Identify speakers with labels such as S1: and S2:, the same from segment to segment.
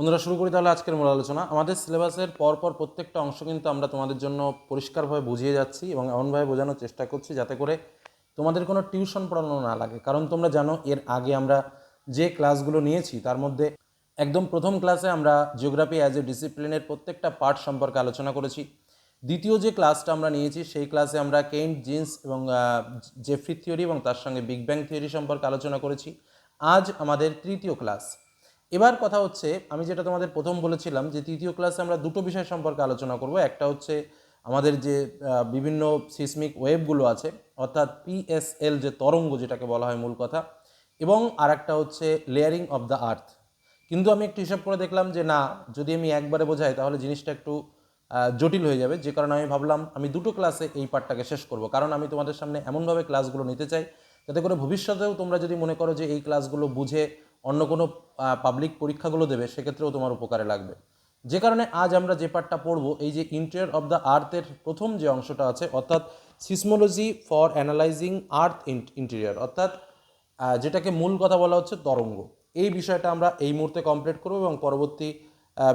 S1: বন্ধুরা, শুরু করি তাহলে আজকের মূল আলোচনা। আমাদের সিলেবাসের পরপর প্রত্যেকটা অংশ কিন্তু আমরা তোমাদের জন্য পরিষ্কারভাবে বুঝিয়ে যাচ্ছি এবং এমনভাবে বোঝানোর চেষ্টা করছি যাতে করে তোমাদের কোনো টিউশন পড়ানো না লাগে। কারণ তোমরা জানো, এর আগে আমরা যে ক্লাসগুলো নিয়েছি, তার মধ্যে একদম প্রথম ক্লাসে আমরা জিওগ্রাফি অ্যাজ এ ডিসিপ্লিনের প্রত্যেকটা পার্ট সম্পর্কে আলোচনা করেছি। দ্বিতীয় যে ক্লাসটা আমরা নিয়েছি, সেই ক্লাসে আমরা কেন্ট জিন্স এবং জেফ্রি থিওরি এবং তার সঙ্গে বিগ ব্যাং থিওরি সম্পর্কে আলোচনা করেছি। আজ আমাদের তৃতীয় ক্লাস। এবার কথা হচ্ছে, আমি যেটা তোমাদের প্রথম বলেছিলাম যে তৃতীয় ক্লাসে আমরা দুটো বিষয় সম্পর্কে আলোচনা করব। একটা হচ্ছে আমাদের যে বিভিন্ন সিসমিক ওয়েবগুলো আছে, অর্থাৎ পিএসএল যে তরঙ্গ যেটাকে বলা হয় মূল কথা, এবং আরেকটা হচ্ছে লেয়ারিং অফ দ্য আর্থ কিন্তু আমি একটু হিসাব করে দেখলাম যে না, যদি আমি একবারে বোঝাই তাহলে জিনিসটা একটু জটিল হয়ে যাবে। যে কারণে আমি ভাবলাম আমি দুটো ক্লাসে এই পার্টটাকে শেষ করব। কারণ আমি তোমাদের সামনে এমনভাবে ক্লাসগুলো নিতে চাই, যাতে করে ভবিষ্যতেও তোমরা যদি মনে করো যে এই ক্লাসগুলো বুঝে অন্য কোনো পাবলিক পরীক্ষাগুলো দেবে, সেক্ষেত্রেও তোমার উপকারে লাগবে। যে কারণে আজ আমরা যে পার্টটা পড়ব, এই যে ইন্টেরিয়র অফ দ্য আর্থের প্রথম যে অংশটা আছে, অর্থাৎ seismology for analysing earth interior অর্থাৎ যেটাকে মূল কথা বলা হচ্ছে তরঙ্গ। এই বিষয়টা আমরা এই মুহূর্তে কমপ্লিট করব এবং পরবর্তী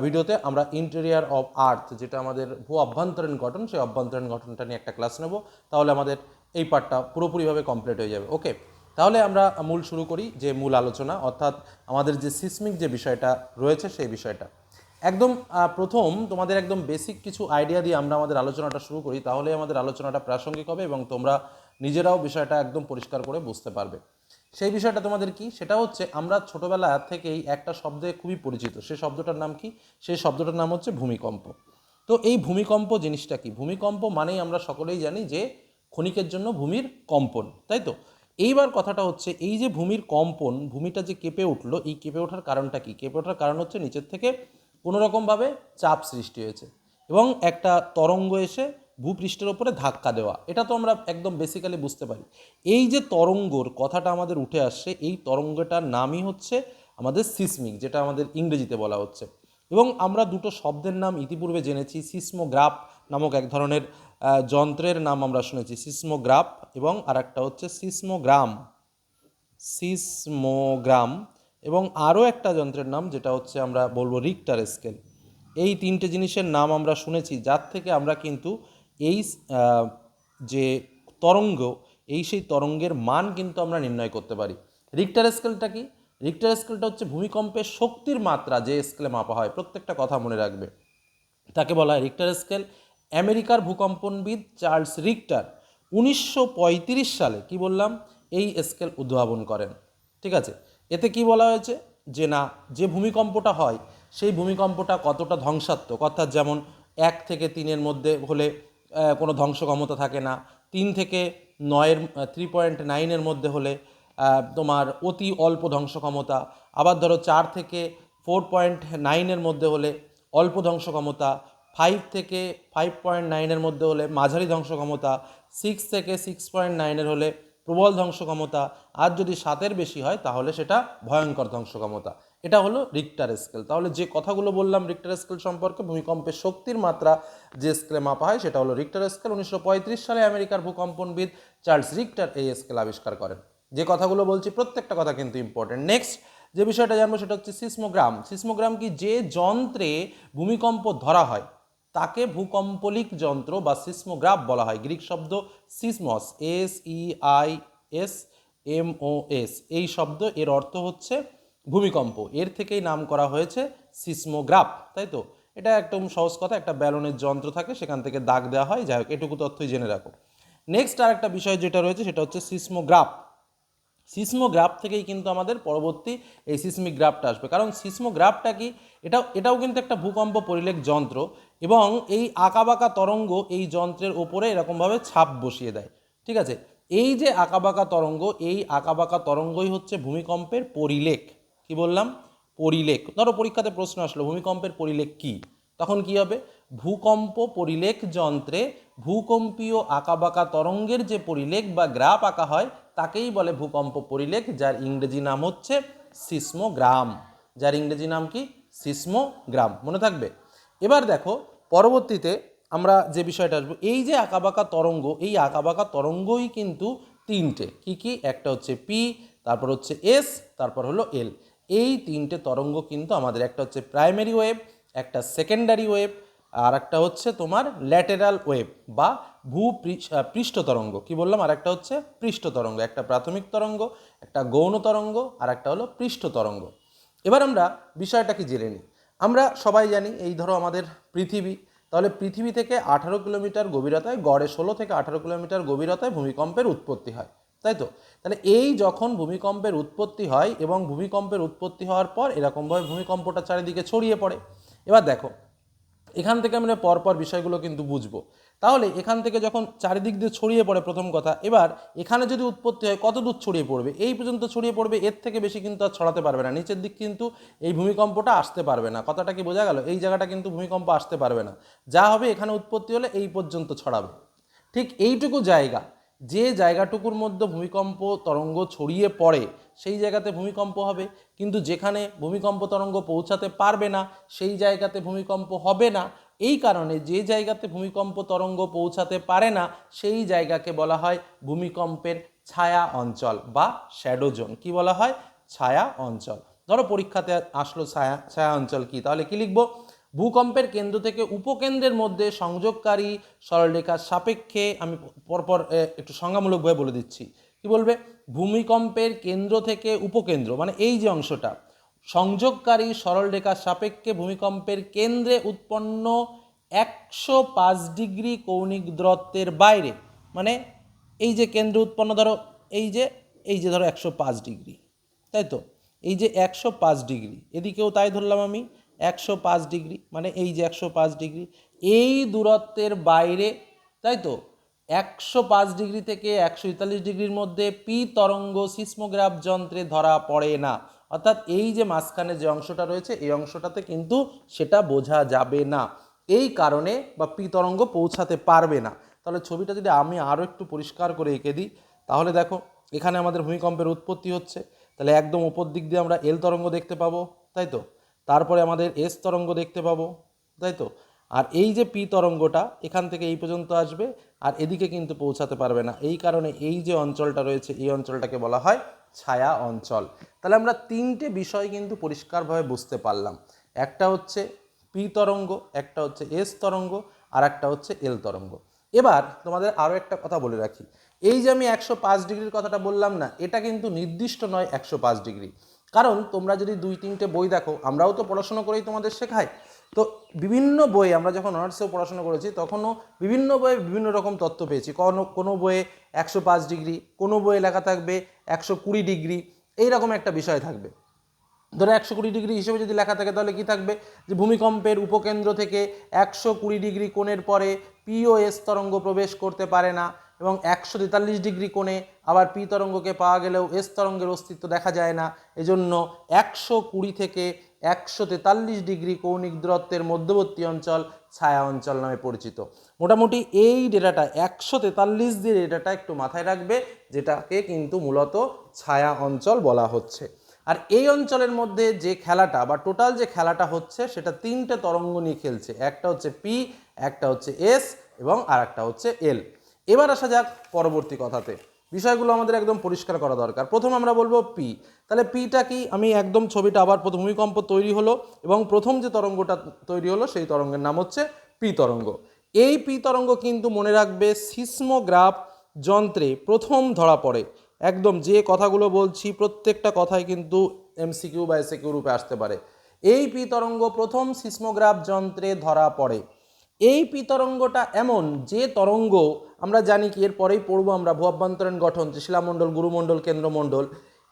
S1: ভিডিওতে আমরা ইন্টেরিয়ার অফ আর্থ যেটা আমাদের ভূ অভ্যন্তরীণ গঠন, সেই অভ্যন্তরীণ গঠনটা নিয়ে একটা ক্লাস নেব। তাহলে আমাদের এই পার্টটা পুরোপুরিভাবে কমপ্লিট হয়ে যাবে। ওকে তাহলে আমরা মূল শুরু করি যে মূল আলোচনা, অর্থাৎ আমাদের যে সিসমিক যে বিষয়টা রয়েছে সেই বিষয়টা। একদম প্রথম তোমাদের একদম বেসিক কিছু আইডিয়া দিয়ে আমরা আমাদের আলোচনাটা শুরু করি, তাহলে আমাদের আলোচনাটা প্রাসঙ্গিক হবে এবং তোমরা নিজেরাও বিষয়টা একদম পরিষ্কার করে বুঝতে পারবে। সেই বিষয়টা তোমাদের কি? সেটা হচ্ছে আমরা ছোটবেলা থেকেই একটা শব্দে খুবই পরিচিত। সেই শব্দটার নাম কি? সেই শব্দটার নাম হচ্ছে ভূমিকম্প। তো এই ভূমিকম্প জিনিসটা কি? ভূমিকম্প মানেই আমরা সকলেই জানি যে, ক্ষণিকের জন্য ভূমির কম্পন, তাই তো? এইবার কথাটা হচ্ছে, এই যে ভূমির কম্পন, ভূমিটা যে কেঁপে উঠল, এই কেঁপে ওঠার কারণটা কি? কেঁপে ওঠার কারণ হচ্ছে নিচের থেকে কোনোরকমভাবে চাপ সৃষ্টি হয়েছে এবং একটা তরঙ্গ এসে ভূপৃষ্ঠের ওপরে ধাক্কা দেওয়া, এটা তো আমরা একদম বেসিক্যালি বুঝতে পারি। এই যে তরঙ্গর কথাটা আমাদের উঠে আসছে, এই তরঙ্গটার নামই হচ্ছে আমাদের সিসমিক যেটা আমাদের ইংরেজিতে বলা হচ্ছে। এবং আমরা দুটো শব্দের নাম ইতিপূর্বে জেনেছি সিসমোগ্রাফ নামক এক ধরনের যন্ত্রের নাম আমরা শুনেছি, সিসমোগ্রাফ এবং আরেকটা হচ্ছে সিসমোগ্রাম। সিসমোগ্রাম এবং আরও একটা যন্ত্রের নাম যেটা হচ্ছে আমরা বলব রিক্টার স্কেল এই তিনটে জিনিসের নাম আমরা শুনেছি, যার থেকে আমরা কিন্তু এই যে তরঙ্গ, এই সেই তরঙ্গের মান কিন্তু আমরা নির্ণয় করতে পারি। রিক্টার স্কেলটা কি? রিক্টার স্কেলটা হচ্ছে ভূমিকম্পের শক্তির মাত্রা যে স্কেলে মাপা হয়, প্রত্যেকটা কথা মনে রাখবে। তাকে বলা হয় রিক্টার স্কেল আমেরিকার ভূকম্পনবিদ চার্লস রিক্টার উনিশশো পঁয়ত্রিশ সালে, কি বললাম? এই স্কেল উদ্ভাবন করেন। ঠিক আছে? এতে কি বলা হয়েছে? যে না, যে ভূমিকম্পটা হয়, সেই ভূমিকম্পটা কতটা ধ্বংসাত্মক? অর্থাৎ যেমন এক থেকে তিনের মধ্যে হলে কোনো ধ্বংস ক্ষমতা থাকে না, তিন থেকে নয়ের থ্রি পয়েন্ট নাইনের মধ্যে হলে তোমার অতি অল্প ধ্বংস ক্ষমতা, আবার ধরো চার থেকে ফোর পয়েন্ট নাইনের মধ্যে হলে অল্প ধ্বংস ক্ষমতা ফাইভ থেকে ফাইভ পয়েন্ট নাইনের মধ্যে হলে মাঝারি ধ্বংস ক্ষমতা সিক্স থেকে সিক্স পয়েন্ট নাইনের হলে প্রবল ধ্বংস ক্ষমতা, আর যদি সাতের বেশি হয় তাহলে সেটা ভয়ঙ্কর ধ্বংস ক্ষমতা। এটা হলো রিক্টার স্কেল তাহলে যে কথাগুলো বললাম রিক্টার স্কেল সম্পর্কে ভূমিকম্পের শক্তির মাত্রা যে স্কেলে মাপা হয় সেটা হলো রিক্টার স্কেল উনিশশো পঁয়ত্রিশ সালে আমেরিকার ভূকম্পনবিদ চার্লস রিক্টার এই স্কেল আবিষ্কার করেন। যে কথাগুলো বলছি প্রত্যেকটা কথা কিন্তু ইম্পর্টেন্ট নেক্সট যে বিষয়টা জানব সেটা হচ্ছে সিসমোগ্রাম সিসমোগ্রাম কি যে যন্ত্রে ভূমিকম্প ধরা হয়? তাকে ভূকম্পলিক যন্ত্র বা সিসমোগ্রাফ বলা হয়। গ্রিক শব্দ seismos, S E I S M O S. এই শব্দ এর অর্থ হচ্ছে ভূমিকম্প। এর থেকেই নাম করা হয়েছে সিসমোগ্রাফ, তাই তো? এটা একদম সহজ কথা, একটা ব্যালনের যন্ত্র থাকে, সেখান থেকে দাগ দেওয়া হয়। যাই হোক, এটুকু তথ্যই জেনে রাখো। নেক্সট আর একটা বিষয় যেটা রয়েছে, সেটা হচ্ছে সিসমোগ্রাফ। সিসমোগ্রাফ থেকেই কিন্তু আমাদের পরবর্তী এই সিসমিক গ্রাফটা আসবে। কারণ সিসমোগ্রাফটা কি? এটাও এটাও কিন্তু একটা ভূকম্প পরিলেখ যন্ত্র এবং এই আঁকাবাঁকা তরঙ্গ এই যন্ত্রের ওপরে এরকমভাবে ছাপ বসিয়ে দেয়। ঠিক আছে? এই যে আঁকাবাঁকা তরঙ্গ, এই আঁকাবাঁকা তরঙ্গই হচ্ছে ভূমিকম্পের পরিলেখ। কি বললাম? পরিলেখ। ধরো পরীক্ষাতে প্রশ্ন আসলো, ভূমিকম্পের পরিলেখ কি? তখন কি হবে? ভূকম্প পরিলেখ যন্ত্রে ভূকম্পীয় আঁকাবাঁকা তরঙ্গের যে পরিলেখ বা গ্রাফ আঁকা হয় তাকেই বলে ভূকম্প পরিলেখ, যার ইংরেজি নাম হচ্ছে সিসমোগ্রাম। যার ইংরেজি নাম কি? সিসমোগ্রাম। মনে থাকবে? এবার দেখো, পরবর্তীতে আমরা যে বিষয়টা আসব, এই যে আঁকাবাঁকা তরঙ্গ, এই আঁকাবাঁকা তরঙ্গই কিন্তু তিনটে। কি কি? একটা হচ্ছে পি তারপর হচ্ছে এস তারপর হলো এল এই তিনটে তরঙ্গ কিন্তু আমাদের, একটা হচ্ছে প্রাইমারি ওয়েভ একটা সেকেন্ডারি ওয়েভ আর একটা হচ্ছে তোমার ল্যাটেরাল ওয়েভ বা ভূ পৃষ্ঠ তরঙ্গ। কি বললাম? আর একটা হচ্ছে পৃষ্ঠ তরঙ্গ, একটা প্রাথমিক তরঙ্গ, একটা গৌণ তরঙ্গ আর একটা হলো পৃষ্ঠ তরঙ্গ। এবার আমরা বিষয়টাকে জেনে নিই? আমরা সবাই জানি এই ধরো আমাদের পৃথিবী। তাহলে পৃথিবী থেকে আঠারো কিলোমিটার গভীরতায়, গড়ে ষোলো থেকে আঠারো কিলোমিটার গভীরতায় ভূমিকম্পের উৎপত্তি হয়। তাই তো? তাহলে এই যখন ভূমিকম্পের উৎপত্তি হয় এবং ভূমিকম্পের উৎপত্তি হওয়ার পর এরকমভাবে ভূমিকম্পটা চারিদিকে ছড়িয়ে পড়ে। এবার দেখো এখান থেকে আমরা পরপর বিষয়গুলো কিন্তু বুঝব। তাহলে এখান থেকে যখন চারিদিক দিয়ে ছড়িয়ে পড়ে প্রথম কথা, এবার এখানে যদি উৎপত্তি হয়, কত দূর ছড়িয়ে পড়বে? এই পর্যন্ত ছড়িয়ে পড়বে, এর থেকে বেশি কিন্তু আর ছড়াতে পারবে না। নিচের দিক কিন্তু এই ভূমিকম্পটা আসতে পারবে না। কথাটা কি বোঝা গেল? এই জায়গাটা কিন্তু ভূমিকম্প আসতে পারবে না। যা হবে এখানে উৎপত্তি হলে এই পর্যন্ত ছড়াবে। ঠিক এইটুকু জায়গা, যে জায়গাটুকুর মধ্যে ভূমিকম্প, তরঙ্গ ছড়িয়ে পড়ে সেই জায়গাতে ভূমিকম্প হবে, কিন্তু যেখানে ভূমিকম্প তরঙ্গ পৌঁছাতে পারবে না, সেই জায়গাতে ভূমিকম্প হবে না। এই কারণে যে জায়গাতে ভূমিকম্প তরঙ্গ পৌঁছাতে পারে না, সেই জায়গাকে বলা হয় ভূমিকম্পের ছায়া অঞ্চল বা শ্যাডো জোন। কি বলা হয়? ছায়া অঞ্চল। ধরো পরীক্ষাতে আসলো ছায়া ছায়া অঞ্চল কি? তাহলে কি লিখব? ভূকম্পের কেন্দ্র থেকে উপকেন্দ্রের মধ্যে সংযোগকারী সরলরেখার সাপেক্ষে আমি পরপর একটু সংজ্ঞামূলকভাবে বলে দিচ্ছি। কি বলবে? ভূমিকম্পের কেন্দ্র থেকে উপকেন্দ্র মানে এই যে অংশটা। সংযোগকারী সরলরেখার সাপেক্ষে ভূমিকম্পের কেন্দ্রে উৎপন্ন একশো পাঁচ ডিগ্রি কৌণিক দূরত্বের বাইরে মানে এই যে কেন্দ্রে উৎপন্ন, ধরো এই যে এই যে ধরো একশো পাঁচ ডিগ্রি, তাই তো? এই যে একশো পাঁচ ডিগ্রি, এদিকেও তাই ধরলাম আমি, একশো পাঁচ ডিগ্রি মানে এই যে একশো পাঁচ ডিগ্রি, এই দূরত্বের বাইরে, তাই তো? একশো পাঁচ ডিগ্রি থেকে একশো ইতাল্লিশ ডিগ্রির মধ্যে পি তরঙ্গ সিসমোগ্রাফ যন্ত্রে ধরা পড়ে না। অর্থাৎ এই যে মাঝখানে যে অংশটা রয়েছে, এই অংশটাতে কিন্তু সেটা বোঝা যাবে না। এই কারণে বা পি তরঙ্গ পৌঁছাতে পারবে না। তাহলে ছবিটা যদি আমি আরও একটু পরিষ্কার করে এঁকে দিই, তাহলে দেখো, এখানে আমাদের ভূমিকম্পের উৎপত্তি হচ্ছে। তাহলে একদম উপর দিক দিয়ে আমরা এল তরঙ্গ দেখতে পাবো, তাই তো? তারপরে আমাদের এস তরঙ্গ দেখতে পাবো, তাই তো? আর এই যে পি তরঙ্গটা এখান থেকে এই পর্যন্ত আসবে, আর এদিকে কিন্তু পৌঁছাতে পারবে না। এই কারণে এই যে অঞ্চলটা রয়েছে, এই অঞ্চলটাকে বলা হয় ছায়া অঞ্চল। তাহলে আমরা তিনটে বিষয় কিন্তু পরিষ্কারভাবে বুঝতে পারলাম। একটা হচ্ছে পি তরঙ্গ, একটা হচ্ছে এস তরঙ্গ, আর একটা হচ্ছে এল তরঙ্গ। এবার তোমাদের আরও একটা কথা বলে রাখি। এই যে আমি একশো পাঁচ ডিগ্রির কথাটা বললাম না, এটা কিন্তু নির্দিষ্ট নয় একশো পাঁচ ডিগ্রি। কারণ তোমরা যদি দুই তিনটে বই দেখো, আমরাও তো পড়াশোনা করেই তোমাদের শেখাই। তো বিভিন্ন বই আমরা যখন অনার্সেও পড়াশোনা করেছি, তখনও বিভিন্ন বইয়ে বিভিন্ন রকম তথ্য পেয়েছি। কোনো কোনো বইয়ে একশো পাঁচ ডিগ্রি, কোনো বইয়ে লেখা থাকবে একশো কুড়ি ডিগ্রি, এইরকম একটা বিষয় থাকবে। ধরো একশো কুড়ি ডিগ্রি হিসেবে যদি লেখা থাকে, তাহলে কি থাকবে? যে ভূমিকম্পের উপকেন্দ্র থেকে একশো কুড়ি ডিগ্রি কোণের পরে পিওএস তরঙ্গ প্রবেশ করতে পারে না এবং একশো তেতাল্লিশ ডিগ্রি কোণে আবার পি তরঙ্গকে পাওয়া গেলেও এস তরঙ্গের অস্তিত্ব দেখা যায় না। এজন্য একশো কুড়ি থেকে একশো তেতাল্লিশ ডিগ্রি কৌণিক দূরত্বের মধ্যবর্তী অঞ্চল ছায়া অঞ্চল নামে পরিচিত। মোটামুটি এই ডেটাটা একশো তেতাল্লিশ দিয়ে ডেটাটা একটু মাথায় রাখবে, যেটাকে কিন্তু মূলত ছায়া অঞ্চল বলা হচ্ছে। আর এই অঞ্চলের মধ্যে যে খেলাটা বা টোটাল যে খেলাটা হচ্ছে, সেটা তিনটে তরঙ্গ নিয়ে খেলছে। একটা হচ্ছে পি একটা হচ্ছে এস এবং আর একটা হচ্ছে এল এবার আসা যাক পরবর্তী কথাতে। বিষয়গুলো আমাদের একদম পরিষ্কার করা দরকার। প্রথম আমরা বলব পি তাহলে পিটা কি? আমি একদম ছবিটা আবার প্রথম ভূমিকম্প তৈরি হলো এবং প্রথম যে তরঙ্গটা তৈরি হলো সেই তরঙ্গের নাম হচ্ছে পি তরঙ্গ। এই পি তরঙ্গ কিন্তু মনে রাখবে সিসমোগ্রাফ যন্ত্রে প্রথম ধরা পড়ে। একদম যে কথাগুলো বলছি প্রত্যেকটা কথাই কিন্তু এমসিকিউ বা এসিকিউ রূপে আসতে পারে। এই পি তরঙ্গ প্রথম সিসমোগ্রাফ যন্ত্রে ধরা পড়ে। এই পিতরঙ্গটা এমন যে তরঙ্গ, আমরা জানি কি এরপরেই পড়ব আমরা ভূঅভ্যন্তরীণ গঠন, যে শিলামণ্ডল, গুরুমণ্ডল, কেন্দ্রমণ্ডল।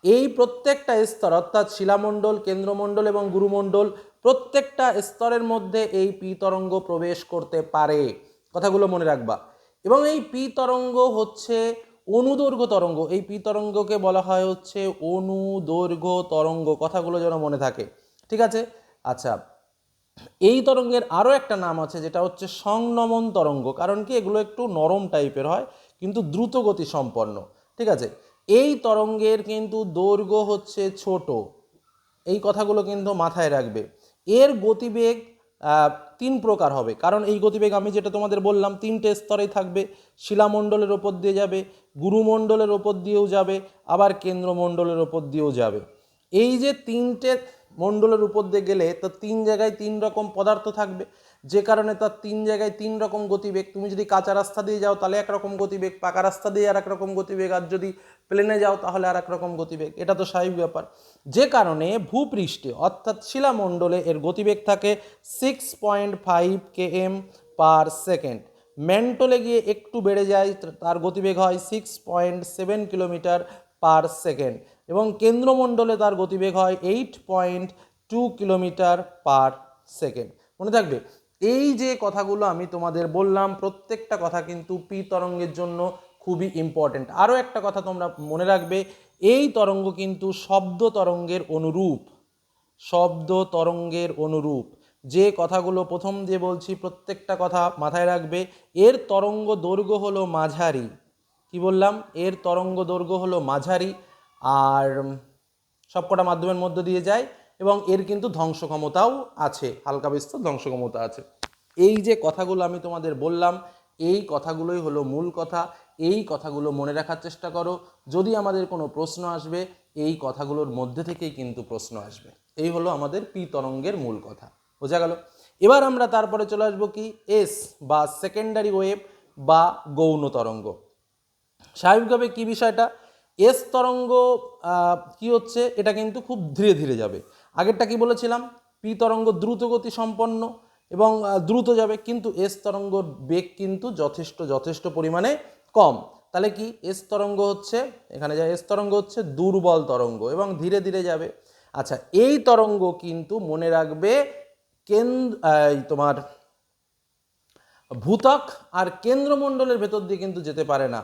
S1: এই প্রত্যেকটা স্তর, অর্থাৎ শিলামণ্ডল, কেন্দ্রমণ্ডল এবং গুরুমণ্ডল, প্রত্যেকটা স্তরের মধ্যে এই পি তরঙ্গ প্রবেশ করতে পারে। কথাগুলো মনে রাখবা। এবং এই পি তরঙ্গ হচ্ছে অনুদৈর্ঘ্য তরঙ্গ। এই পি তরঙ্গকে বলা হয় হচ্ছে অনুদৈর্ঘ্য তরঙ্গ। কথাগুলো যেন মনে থাকে। ঠিক আছে? আচ্ছা এই তরঙ্গের আরও একটা নাম আছে, যেটা হচ্ছে সংনমন তরঙ্গ। কারণ কি? এগুলো একটু নরম টাইপের হয়, কিন্তু দ্রুত গতি সম্পন্ন। ঠিক আছে? এই তরঙ্গের কিন্তু দৈর্ঘ্য হচ্ছে ছোট। এই কথাগুলো কিন্তু মাথায় রাখবে। এর গতিবেগ তিন প্রকার হবে। কারণ এই গতিবেগ আমি যেটা তোমাদের বললাম, তিনটে স্তরেই থাকবে। শিলামণ্ডলের ওপর দিয়ে যাবে, গুরুমণ্ডলের ওপর দিয়েও যাবে, আবার কেন্দ্রমণ্ডলের ওপর দিয়েও যাবে। এই যে তিনটে মণ্ডলের উপর দিয়ে গেলে তো তিন জায়গায় তিন রকম পদার্থ থাকবে। যে কারণে তার তিন জায়গায় তিন রকম গতিবেগ। তুমি যদি কাঁচা রাস্তা দিয়ে যাও, তাহলে একরকম গতিবেগ। পাকা রাস্তা দিয়ে আর রকম গতিবেগ। আর যদি প্লেনে যাও, তাহলে আর রকম গতিবেগ। এটা তো স্বাভাবিক ব্যাপার। যে কারণে ভূপৃষ্ঠে, অর্থাৎ শিলামণ্ডলে, এর গতিবেগ থাকে six point five K M per second ম্যান্টলে গিয়ে একটু বেড়ে যায়, তার গতিবেগ হয় six point seven kilometre per second এবং কেন্দ্রমণ্ডলে তার গতিবেগ হয় eight point two kilometre per second মনে থাকবে, এই যে কথাগুলো আমি তোমাদের বললাম, প্রত্যেকটা কথা কিন্তু পি তরঙ্গের জন্য খুবই ইম্পর্ট্যান্ট আরও একটা কথা তোমরা মনে রাখবে, এই তরঙ্গ কিন্তু শব্দ তরঙ্গের অনুরূপ, শব্দ তরঙ্গের অনুরূপ। যে কথাগুলো প্রথম দিয়ে বলছি, প্রত্যেকটা কথা মাথায় রাখবে, এর তরঙ্গ দৈর্ঘ্য হলো মাঝারি। কি বললাম? এর তরঙ্গ দৈর্ঘ্য হলো মাঝারি। আর সবকটা মাধ্যমের মধ্য দিয়ে যায় এবং এর কিন্তু ধ্বংস ক্ষমতাও আছে, হালকা বিস্তর ধ্বংস ক্ষমতা আছে। এই যে কথাগুলো আমি তোমাদের বললাম, এই কথাগুলোই হলো মূল কথা। এই কথাগুলো মনে রাখার চেষ্টা করো। যদি আমাদের কোনো প্রশ্ন আসবে, এই কথাগুলোর মধ্যে থেকেই কিন্তু প্রশ্ন আসবে। এই হলো আমাদের পি তরঙ্গের মূল কথা। বোঝা গেল? এবার আমরা তারপরে চলে আসব কি? এস বা সেকেন্ডারি ওয়েভ বা গৌণ তরঙ্গ। স্বাভাবিকভাবে কি বিষয়টা? এস তরঙ্গ কি হচ্ছে? এটা কিন্তু খুব ধীরে ধীরে যাবে। আগেরটা কি বলেছিলাম? পি তরঙ্গ দ্রুত গতি সম্পন্ন এবং দ্রুত যাবে, কিন্তু এস তরঙ্গর বেগ কিন্তু যথেষ্ট যথেষ্ট পরিমাণে কম। তাহলে কি? এস তরঙ্গ হচ্ছে, এখানে যা এস তরঙ্গ হচ্ছে, দুর্বল তরঙ্গ এবং ধীরে ধীরে যাবে। আচ্ছা এই তরঙ্গ কিন্তু মনে রাখবে কেন্দ্র তোমার ভূতক আর কেন্দ্রমণ্ডলের ভেতর দিয়ে কিন্তু যেতে পারে না।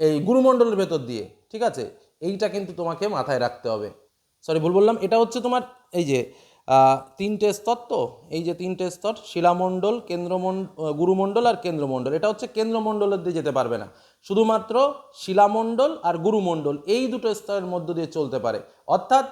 S1: এই গুরুমণ্ডলের ভেতর দিয়ে। ঠিক আছে? এইটা কিন্তু তোমাকে মাথায় রাখতে হবে। সরি ভুল বললাম। এটা হচ্ছে তোমার এই যে তিনটে স্তর তো? এই যে তিনটে স্তর, শিলামণ্ডল কেন্দ্রমণ্ডল গুরুমণ্ডল আর কেন্দ্রমণ্ডল। এটা হচ্ছে কেন্দ্রমণ্ডলের দিয়ে যেতে পারবে না। শুধুমাত্র শিলামণ্ডল আর গুরুমণ্ডল, এই দুটো স্তরের মধ্য দিয়ে চলতে পারে। অর্থাৎ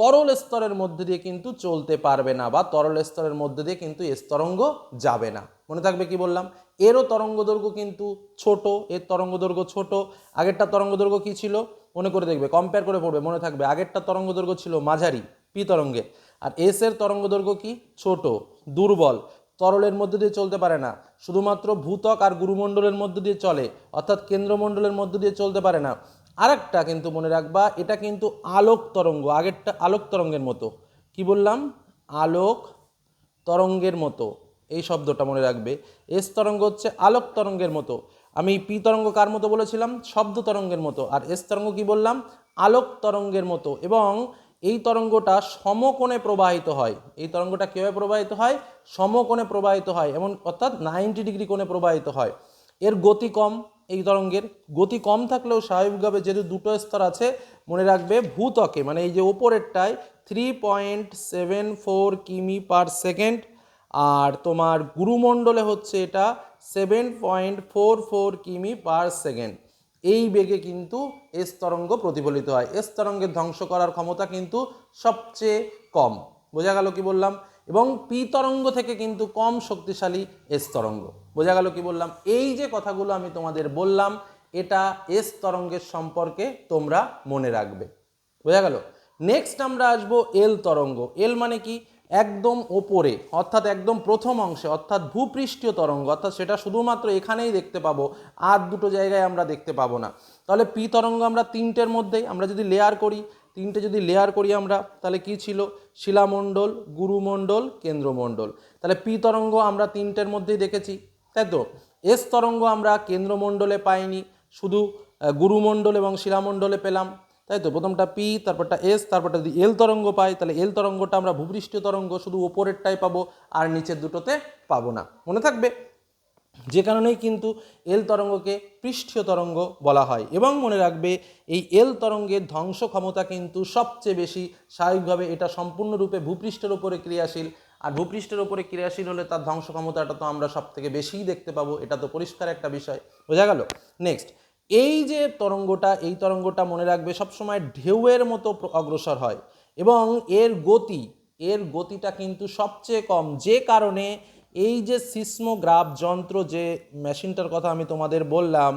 S1: তরল স্তরের মধ্যে দিয়ে কিন্তু চলতে পারবে না বা তরল স্তরের মধ্যে দিয়ে কিন্তু এস তরঙ্গ যাবে না। মনে থাকবে কি বললাম? এরও তরঙ্গ দৈর্ঘ্য কিন্তু ছোট, এর তরঙ্গ দৈর্ঘ্য ছোট। আগেরটা তরঙ্গ দৈর্ঘ্য কী ছিল? মনে করে দেখবে কম্পেয়ার করে পড়বে, মনে থাকবে। আগেরটা তরঙ্গ দৈর্ঘ্য ছিল মাঝারি পি তরঙ্গে। আর এস এর তরঙ্গ দৈর্ঘ্য কি? ছোট, দুর্বল। তরলের মধ্যে দিয়ে চলতে পারে না। শুধুমাত্র ভূতক আর গুরুমণ্ডলের মধ্যে দিয়ে চলে, অর্থাৎ কেন্দ্রমণ্ডলের মধ্যে দিয়ে চলতে পারে না। আরেকটা কিন্তু মনে রাখবা, এটা কিন্তু আলোক তরঙ্গ, আগেরটা আলোক তরঙ্গের মতো। কি বললাম? আলোক তরঙ্গের মতো। এই শব্দটা মনে রাখবে। এস তরঙ্গ হচ্ছে আলোক তরঙ্গের মতো। আমি পি তরঙ্গ কার মতো বলেছিলাম? শব্দ তরঙ্গের মতো। আর এস তরঙ্গ কি বললাম? আলোক তরঙ্গের মতো। এবং এই তরঙ্গটা সমকোণে প্রবাহিত হয়। এই তরঙ্গটা কীভাবে প্রবাহিত হয়? সমকোণে প্রবাহিত হয়। এমন অর্থাৎ নাইনটি ডিগ্রি কোণে প্রবাহিত হয়। এর গতি কম এই তরঙ্গের। গতি কম থাকলেও স্বাভাবিকভাবে যেহেতু দুটো স্তর আছে, মনে রাখবে ভূতকে মানে এই যে ওপরেরটায় থ্রি পয়েন্ট সেভেন ফোর কিমি পার সেকেন্ড আর তোমার গুরুমণ্ডলে হচ্ছে এটা সেভেন পয়েন্ট ফোর ফোর কিমি পার সেকেন্ড এই বেগে কিন্তু এস তরঙ্গ প্রতিফলিত হয়। এস তরঙ্গের ধ্বংস করার ক্ষমতা কিন্তু সবচেয়ে কম। বোঝা গেল কি বললাম? এবং পি তরঙ্গ থেকে কিন্তু কম শক্তিশালী এস তরঙ্গ। বোঝা গেল কি বললাম? এই যে কথাগুলো আমি তোমাদের বললাম, এটা এস তরঙ্গের সম্পর্কে তোমরা মনে রাখবে। বোঝা গেল? নেক্সট আমরা আসব এল তরঙ্গ। এল মানে কি? একদম ওপরে, অর্থাৎ একদম প্রথম অংশে, অর্থাৎ ভূপৃষ্ঠীয় তরঙ্গ, অর্থাৎ সেটা শুধুমাত্র এখানেই দেখতে পাবো, আর দুটো জায়গায় আমরা দেখতে পাবো না। তাহলে পি তরঙ্গ আমরা তিনটের মধ্যেই, আমরা যদি লেয়ার করি, তিনটে যদি লেয়ার করি আমরা, তাহলে কি ছিল? শিলামণ্ডল, গুরুমণ্ডল, কেন্দ্রমণ্ডল। তাহলে পি তরঙ্গ আমরা তিনটের মধ্যেই দেখেছি, তাই তো? এস তরঙ্গ আমরা কেন্দ্রমণ্ডলে পাইনি, শুধু গুরুমণ্ডল এবং শিলামণ্ডলে পেলাম। তাই তো প্রথমটা পি, তারপরটা এস, তারপরটা যদি এল তরঙ্গ পাই, তাহলে এল তরঙ্গটা আমরা ভূপৃষ্ঠীয় তরঙ্গ, শুধু ওপরেরটাই পাবো আর নিচের দুটোতে পাবো না। মনে থাকবে? যে কারণেই কিন্তু এল তরঙ্গকে পৃষ্ঠীয় তরঙ্গ বলা হয়। এবং মনে রাখবে, এই এল তরঙ্গের ধ্বংস ক্ষমতা কিন্তু সবচেয়ে বেশি স্বাভাবিকভাবে এটা সম্পূর্ণরূপে ভূপৃষ্ঠের উপরে ক্রিয়াশীল। আর ভূপৃষ্ঠের উপরে ক্রিয়াশীল হলে তার ধ্বংস ক্ষমতাটা তো আমরা সব থেকে বেশিই দেখতে পাবো। এটা তো পরিষ্কার একটা বিষয়। বোঝা গেল? নেক্সট এই যে তরঙ্গটা, এই তরঙ্গটা মনে রাখবে, সবসময় ঢেউয়ের মতো অগ্রসর হয় এবং এর গতি, এর গতিটা কিন্তু সবচেয়ে কম। যে কারণে এই যে সিসমোগ্রাফ যন্ত্র যে মেশিনটার কথা আমি তোমাদের বললাম,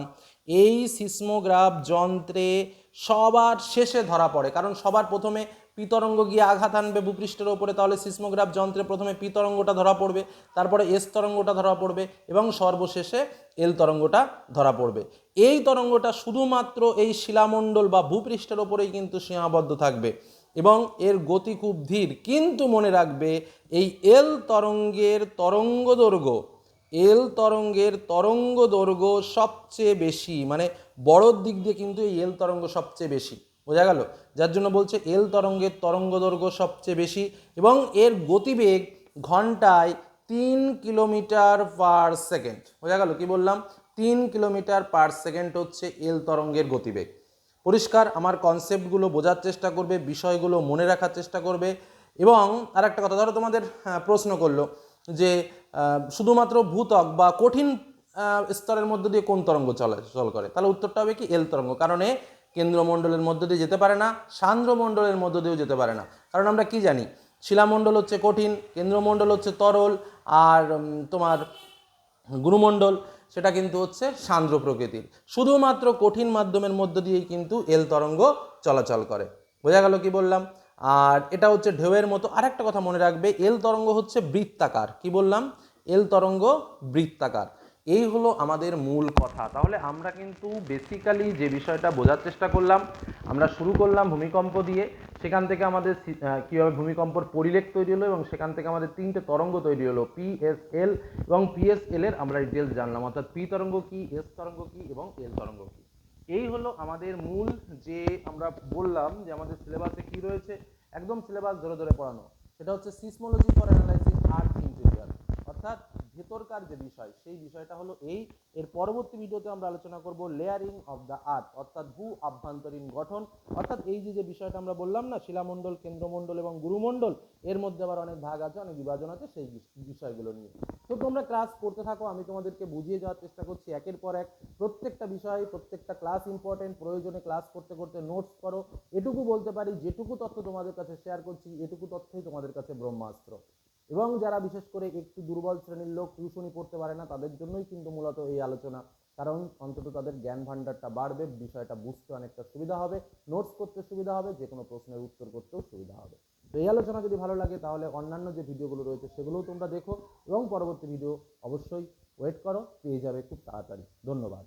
S1: এই সিসমোগ্রাফ যন্ত্রে সবার শেষে ধরা পড়ে। কারণ সবার প্রথমে পিতরঙ্গ গিয়ে আঘাত আনবে ভূপৃষ্ঠের ওপরে, তাহলে সিসমোগ্রাফ যন্ত্রে প্রথমে পিতরঙ্গটা ধরা পড়বে, তারপরে এস তরঙ্গটা ধরা পড়বে এবং সর্বশেষে এল তরঙ্গটা ধরা পড়বে। এই তরঙ্গটা শুধুমাত্র এই শিলামণ্ডল বা ভূপৃষ্ঠের ওপরেই কিন্তু সীমাবদ্ধ থাকবে এবং এর গতি খুব ধীর। কিন্তু মনে রাখবে, এই এল তরঙ্গের তরঙ্গ দৈর্ঘ্য, এল তরঙ্গের তরঙ্গ দৈর্ঘ্য সবচেয়ে বেশি মানে বড়োর দিক দিয়ে কিন্তু এই এল তরঙ্গ সবচেয়ে বেশি। বোঝা গেল? যার জন্য বলছে এল তরঙ্গের তরঙ্গ দৈর্ঘ্য সবচেয়ে বেশি এবং এর গতিবেগ ঘন্টায় তিন কিলোমিটার পার সেকেন্ড। বোঝা গেল? কি বললাম? তিন কিলোমিটার পার সেকেন্ড হচ্ছে এল তরঙ্গের গতিবেগ। পরিষ্কার আমার কনসেপ্টগুলো বোঝার চেষ্টা করবে বিষয়গুলো মনে রাখার চেষ্টা করবে এবং আর একটা কথা ধরো তোমাদের হ্যাঁ, প্রশ্ন করল যে শুধুমাত্র ভূতক বা কঠিন স্তরের মধ্য দিয়ে কোন তরঙ্গ চলাচল করে? তাহলে উত্তরটা হবে কি? এল তরঙ্গ। কারণ কেন্দ্রমণ্ডলের মধ্য দিয়ে যেতে পারে না, সান্দ্রমণ্ডলের মধ্য দিয়েও যেতে পারে না। কারণ আমরা কি জানি? শিলামণ্ডল হচ্ছে কঠিন, কেন্দ্রমণ্ডল হচ্ছে তরল, আর তোমার গুরুমণ্ডল, সেটা কিন্তু হচ্ছে সান্দ্র প্রকৃতির। শুধুমাত্র কঠিন মাধ্যমের মধ্য দিয়েই কিন্তু এল তরঙ্গ চলাচল করে। বোঝা গেল কি বললাম? আর এটা হচ্ছে ঢেউয়ের মতো আরেকটা কথা মনে রাখবে, এল তরঙ্গ হচ্ছে বৃত্তাকার। কি বললাম? এল তরঙ্গ বৃত্তাকার। এই হলো আমাদের মূল কথা। তাহলে আমরা কিন্তু বেসিক্যালি যে বিষয়টা বোঝার চেষ্টা করলাম, আমরা শুরু করলাম ভূমিকম্প দিয়ে। সেখান থেকে আমাদের কীভাবে ভূমিকম্পর পরিলেখ তৈরি হলো এবং সেখান থেকে আমাদের তিনটে তরঙ্গ তৈরি হলো পিএসএল এবং পিএসএল এর আমরা ডিটেলস জানলাম। অর্থাৎ পি তরঙ্গ কি এস তরঙ্গ কি এবং এল তরঙ্গ কি। এই হলো আমাদের মূল যে আমরা বললাম যে আমাদের সিলেবাসে কি রয়েছে, একদম সিলেবাস ধরে ধরে পড়ানো। সেটা হচ্ছে seismology for analysis earth interior অর্থাৎ ভেতরকার যে বিষয়, সেই বিষয়টা হলো এই। এর পরবর্তী ভিডিওতে আমরা আলোচনা করব লেয়ারিং অফ দ্য আর্থ, অর্থাৎ ভূ আভ্যন্তরীণ গঠন। অর্থাৎ এই যে যে বিষয়টা আমরা বললাম না, শিলামণ্ডল, কেন্দ্রমণ্ডল এবং গুরুমণ্ডল, এর মধ্যে আবার অনেক ভাগ আছে, অনেক বিভাজন আছে, সেই বিষয়গুলো নিয়ে। তো তোমরা ক্লাস করতে থাকো, আমি তোমাদেরকে বুঝিয়ে যাওয়ার চেষ্টা করছি একের পর এক। প্রত্যেকটা বিষয়, প্রত্যেকটা ক্লাস ইম্পর্টেন্ট প্রয়োজনে ক্লাস করতে করতে নোটস করো। এটুকু বলতে পারি, যেটুকু তথ্য তোমাদের কাছে শেয়ার করছি, এটুকু তথ্যই তোমাদের কাছে ব্রহ্মাস্ত্র। এবং যারা বিশেষ করে একটু দুর্বল শ্রেণির লোক টিউশনি পড়তে পারে না, তাদের জন্যই কিন্তু মূলত এই আলোচনা। কারণ অন্তত তাদের জ্ঞান ভাণ্ডারটা বাড়বে, বিষয়টা বুঝতে অনেকটা সুবিধা হবে নোটস করতে সুবিধা হবে যে কোনো প্রশ্নের উত্তর করতেও সুবিধা হবে। তো এই আলোচনা যদি ভালো লাগে, তাহলে অন্যান্য যে ভিডিওগুলো রয়েছে সেগুলোও তোমরা দেখো এবং পরবর্তী ভিডিও অবশ্যই ওয়েট করো, পেয়ে যাবে খুব তাড়াতাড়ি। ধন্যবাদ।